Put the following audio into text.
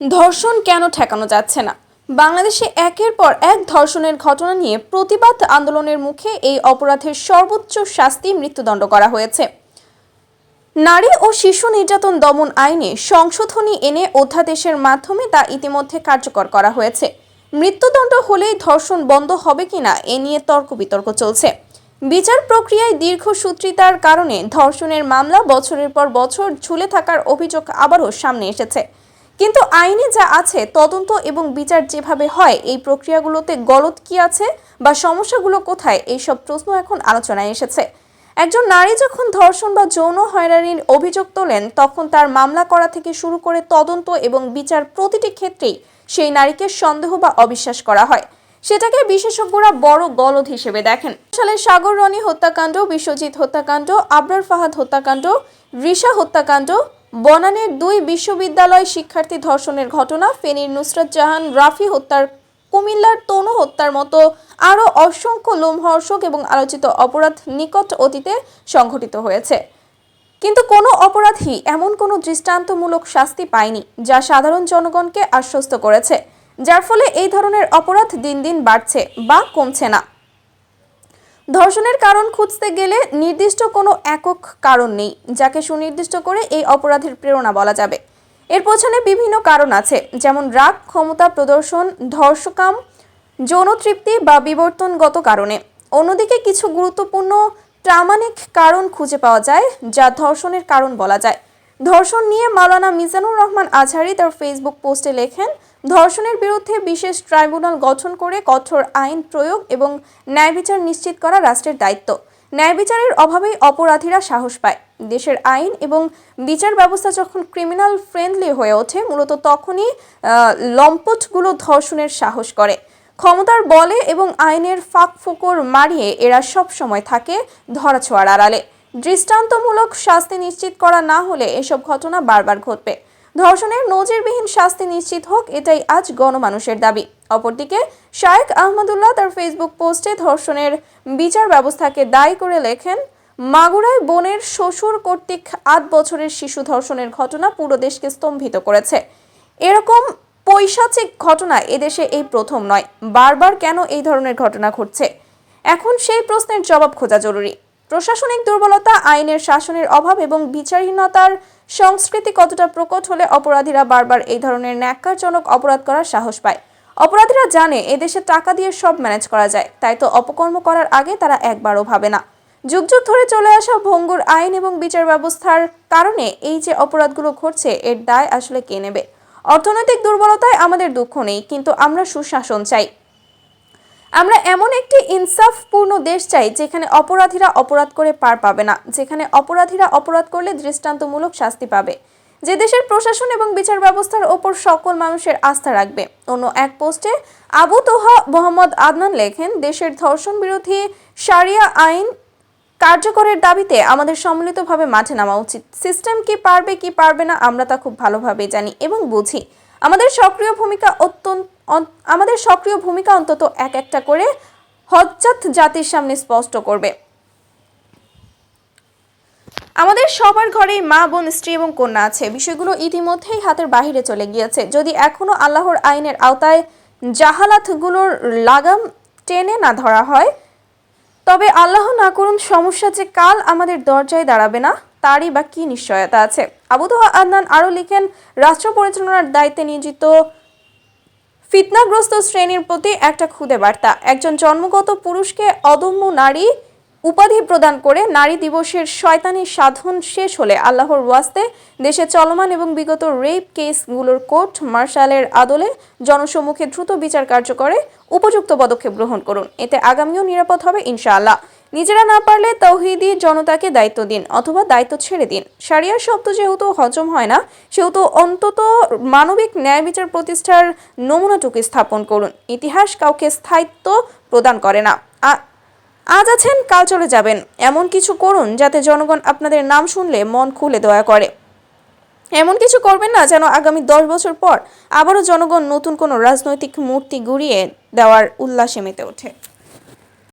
ধর্ষণ কেন ঠেকানো যাচ্ছে না? বাংলাদেশে একের পর এক ধর্ষণের ঘটনা নিয়ে প্রতিবাদ আন্দোলনের মুখে এই অপরাধের সর্বোচ্চ শাস্তি মৃত্যুদণ্ড করা হয়েছে। নারী ও শিশু নির্যাতন দমন আইনে সংশোধনী এনে অধ্যাদেশের মাধ্যমে তা ইতিমধ্যে কার্যকর করা হয়েছে। মৃত্যুদণ্ড হলেই ধর্ষণ বন্ধ হবে কিনা এ নিয়ে তর্ক বিতর্ক চলছে। বিচার প্রক্রিয়ায় দীর্ঘসূত্রিতার কারণে ধর্ষণের মামলা বছরের পর বছর ঝুলে থাকার অভিযোগ আবারও সামনে এসেছে। কিন্তু আইনে যা আছে, তদন্ত এবং বিচার যেভাবে হয়, এই প্রক্রিয়াগুলোতে গলত কি আছে বা সমস্যাগুলো কোথায়, এইসব প্রশ্ন এখন আলোচনায় এসেছে। একজন নারী যখন ধর্ষণ বা যৌন হয়রানির অভিযোগ তোলেন, তখন তার মামলা করা থেকে শুরু করে তদন্ত এবং বিচার প্রতিটি ক্ষেত্রেই সেই নারীকে সন্দেহ বা অবিশ্বাস করা হয়। সেটাকে বিশেষজ্ঞরা বড় গলদ হিসেবে দেখেন। সালে সাগর রনি হত্যাকাণ্ড, বিশ্বজিৎ হত্যাকাণ্ড, আবরার ফাহাদ হত্যাকাণ্ড, রিশা হত্যাকাণ্ড বনানের দুই বিশ্ববিদ্যালয় শিক্ষার্থী ধর্ষণের ঘটনা, ফেনীর নুসরাত জাহান, রাফি হত্যার, কুমিল্লার তনু হত্যার মতো আরও অসংখ্য লোমহর্ষক এবং আলোচিত অপরাধ নিকট অতীতে সংঘটিত হয়েছে। কিন্তু কোনো অপরাধী এমন কোনো দৃষ্টান্তমূলক শাস্তি পায়নি যা সাধারণ জনগণকে আশ্বস্ত করেছে, যার ফলে এই ধরনের অপরাধ দিন দিন বাড়ছে বা কমছে না। ধর্ষণের কারণ খুঁজতে গেলে নির্দিষ্ট কোনো একক কারণ নেই, যাকে সুনির্দিষ্ট করে এই অপরাধের প্রেরণা বলা যাবে। এর পেছনে বিভিন্ন কারণ আছে, যেমন রাগ, ক্ষমতা প্রদর্শন, ধর্ষকাম, যৌন তৃপ্তি বা বিবর্তনগত কারণে। অন্যদিকে কিছু গুরুত্বপূর্ণ প্রামাণিক কারণ খুঁজে পাওয়া যায়, যা ধর্ষণের কারণ বলা যায়। ধর্ষণ নিয়ে মাওলানা মিজানুর রহমান আজহারি তার ফেসবুক পোস্টে লেখেন ধর্ষণের বিরুদ্ধে বিশেষ ট্রাইব্যুনাল গঠন করে কঠোর আইন প্রয়োগ এবং ন্যায় বিচার নিশ্চিত করা রাষ্ট্রের দায়িত্ব। ন্যায় বিচারের অভাবেই অপরাধীরা সাহস পায়। দেশের আইন এবং বিচার ব্যবস্থা যখন ক্রিমিনাল ফ্রেন্ডলি হয়ে ওঠে, মূলত তখনই লম্পটগুলো ধর্ষণের সাহস করে। ক্ষমতার বলে এবং আইনের ফাঁক ফোকর মারিয়ে এরা সব সময় থাকে ধরাছোঁয়ার আড়ালে। দৃষ্টান্তমূলক শাস্তি নিশ্চিত করা না হলে এসব ঘটনা বারবার ঘটবে। ধর্ষণের নজিরবিহীন শাস্তি নিশ্চিত হোক, এটাই আজ গণমানুষের দাবি। অপরদিকে, শায়েক আহমদুল্লাহ তার ফেসবুক পোস্টে ধর্ষণের বিচার ব্যবস্থাকে দায়ী করে লেখেন, মাগুরায় বোনের শ্বশুর কর্তৃক আট বছরের শিশু ধর্ষণের ঘটনা পুরো দেশকে স্তম্ভিত করেছে। এরকম পৈশাচিক ঘটনা এদেশে এই প্রথম নয়। বারবার কেন এই ধরনের ঘটনা ঘটছে? এখন সেই প্রশ্নের জবাব খোঁজা জরুরি। প্রশাসনিক দুর্বলতা, আইনের শাসনের অভাব এবং বিচারহীনতার সংস্কৃতি কতটা প্রকট হলে অপরাধীরা বারবার এই ধরনের ন্যাক্কারজনক অপরাধ করার সাহস পায়? অপরাধীরা জানে এদেশে টাকা দিয়ে সব ম্যানেজ করা যায়, তাই তো অপকর্ম করার আগে তারা একবারও ভাবে না। যুগ যুগ ধরে চলে আসা ভঙ্গুর আইন এবং বিচার ব্যবস্থার কারণে এই যে অপরাধগুলো ঘটছে, এর দায় আসলে কে নেবে? অর্থনৈতিক দুর্বলতায় আমাদের দুঃখ নেই, কিন্তু আমরা সুশাসন চাই। আমরা এমন একটি ইনসাফপূর্ণ দেশ চাই যেখানে অপরাধীরা অপরাধ করে পার পাবে না, যেখানে অপরাধীরা অপরাধ করলে দৃষ্টান্তমূলক শাস্তি পাবে। যে দেশের প্রশাসন এবং বিচার ব্যবস্থার ওপর সকল মানুষের আস্থা রাখবে। অন্য এক পোস্টে আবু তোহা, মোহাম্মদ আদনান লেখেন, দেশের ধর্ষণ বিরোধী সারিয়া আইন কার্যকরের দাবিতে আমাদের সম্মিলিতভাবে মাঠে নামা উচিত। সিস্টেম কি পারবে কি পারবে না, আমরা তা খুব ভালোভাবে জানি এবং বুঝি। আমাদের সক্রিয় ভূমিকা অত্যন্ত আমাদের সক্রিয় ভূমিকা অন্তত এক একটা করে হজ্জাত জাতির সামনে স্পষ্ট করবে। আমাদের সবার ঘরেই মা, বোন, স্ত্রী এবং কন্যা আছে। বিষয়গুলো ইতিমধ্যেই হাতের বাহিরে চলে গিয়েছে। যদি এখনও আল্লাহর আইনের আওতায় জাহালাতগুলোর লাগাম টেনে না ধরা হয়, তবে আল্লাহ না করুন সমস্যা যে কাল আমাদের দরজায় দাঁড়াবে না। তারই বা কি নিশ্চয়তা আছে? আবুদহ আদনান আরও লিখেন, রাষ্ট্র পরিচালনার দায়িত্বে নিয়োজিত ফিতনাগ্রস্ত শ্রেণির প্রতি একটা খুদে বার্তা। একজন জন্মগত পুরুষকে অদম্য নারী উপাধি প্রদান করে নারী দিবসের শয়তানি সাধন শেষ হলে আল্লাহর ওয়াস্তে দেশে চলমান এবং বিগত রেপ কেসগুলোর কোর্ট মার্শালের আদলে জনসম্মুখে দ্রুত বিচার কার্যকরে উপযুক্ত পদক্ষেপ গ্রহণ করুন। এতে আগামীও নিরাপদ হবে ইনশাআল্লাহ। নিজেরা না পারলে তৌহিদি জনতাকে দায়িত্ব দিন অথবা দায়িত্ব ছেড়ে দিন। সারিয়ার শব্দ যেহেতু হজম হয় না, সেহেতু অন্তত মানবিক ন্যায় বিচার প্রতিষ্ঠার নমুনাটুকু স্থাপন করুন। ইতিহাস কাউকে স্থায়িত্ব প্রদান করে না। আজ আছেন, কাল চলে যাবেন। এমন কিছু করুন যাতে জনগণ আপনাদের নাম শুনলে মন খুলে দয়া করে। এমন কিছু করবেন না যেন আগামী দশ বছর পর আবারও জনগণ নতুন কোনো রাজনৈতিক মূর্তি গুড়িয়ে দেওয়ার উল্লাসে মেতে ওঠে।